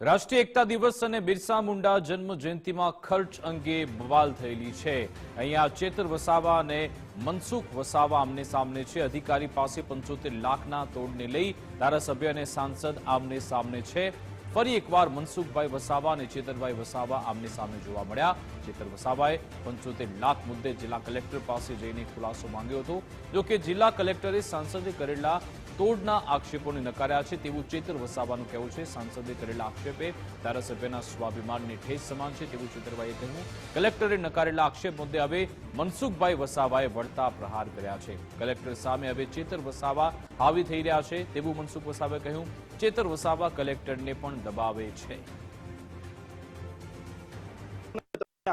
રાષ્ટ્રીય એકતા દિવસ અને બિરસા મુંડા જન્મ જયંતિમાં ખર્ચ અંગે બવાલ થયેલી છે. અહીંયા ચેતર વસાવા અને મનસુખ વસાવા આમને સામને છે. અધિકારી પાસે પંચોતેર લાખના તોડને લઈ ધારાસભ્ય અને સાંસદ આમને સામને છે. ફરી એકવાર મનસુખભાઈ વસાવા અને ચેતરભાઈ વસાવા આમની સામે જોવા મળ્યા. ચેતર વસાવાએ પંચોતેર લાખ મુદ્દે જિલ્લા કલેક્ટર પાસે જઈને ખુલાસો માંગ્યો હતો. જોકે જિલ્લા કલેક્ટરે સાંસદે કરેલા તોડના આક્ષેપોને નકાર્યા છે તેવું ચેતર વસાવાનું કહેવું છે. સાંસદે કરેલા આક્ષેપે ધારાસભ્યના સ્વાભિમાનને ઠેસ સમાન છે તેવું ચેતરભાઈએ કહ્યું. કલેક્ટરે નકારેલા આક્ષેપ મુદ્દે હવે મનસુખભાઈ વસાવાએ વળતા પ્રહાર કર્યા છે. કલેક્ટર સામે હવે ચેતર વસાવા હાવી થઈ રહ્યા છે તેવું મનસુખ વસાવાએ કહ્યું. ચેતર વસાવા કલેક્ટરને પણ દબાવે છે.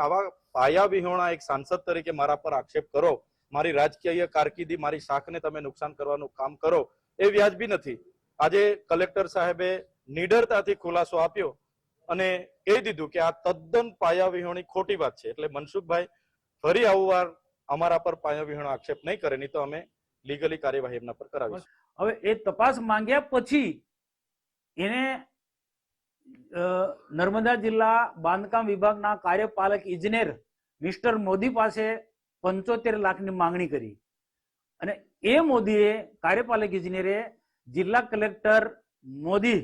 આવા પાયા વિહોણા એક સાંસદ તરીકે મારા પર આક્ષેપ કરો મારી રાજકીય કારકિર્દી મારી શાખને તમે નુકસાન કરવાનું કામ કરો એ વ્યાજબી નથી. આજે કલેક્ટર સાહેબે નિડરતાથી ખુલાસો આપ્યો અને કહી દીધું કે આ તદ્દન પાયા વિહોણી ખોટી વાત છે. એટલે મનસુખભાઈ ફરી આવું વાર અમારા પર પાયા વિહોણો આક્ષેપ નહીં કરે નહીં તો અમે લીગલી કાર્યવાહી એમના પર કરાવીશું. હવે એ તપાસ માંગ્યા પછી એને નર્મદા જિલ્લા બાંધકામ વિભાગના કાર્યપાલક ઇજનેર મિસ્ટર મોદી પાસે પંચોતેર લાખની માંગણી કરી. અને એ મોદીએ કાર્યપાલક ઇજનેરે જિલ્લા કલેક્ટર મોદી,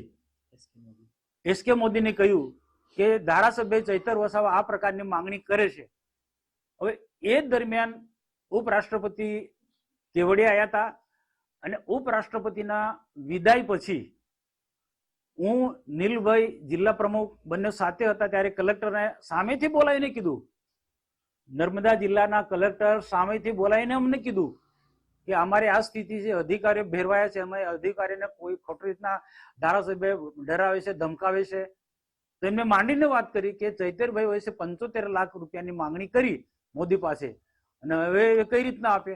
એસ કે મોદીને કહ્યું કે ધારાસભ્ય ચૈતર વસાવા આ પ્રકારની માંગણી કરે છે. હવે એ દરમિયાન ઉપરાષ્ટ્રપતિ કેવડિયા આવ્યા હતા અને ઉપરાષ્ટ્રપતિના વિદાય પછી હું નીલભાઈ જિલ્લા પ્રમુખ બંને સાથે હતા ત્યારે કલેક્ટરને સામેથી બોલાવીને કીધું. નર્મદા જિલ્લાના કલેક્ટર સામેથી બોલાવીને અમને કીધું કે અમારી આ સ્થિતિ છે, અધિકારીઓ ભેરવાયા છે, અમે અધિકારીને કોઈ ખોટી રીતના ધારાસભ્ય ડરાવે છે, ધમકાવે છે. તો એમને માંડીને વાત કરી કે ચૈતરભાઈ વયસે પંચોતેર લાખ રૂપિયાની માંગણી કરી મોદી પાસે. અને હવે કઈ રીતના આપે?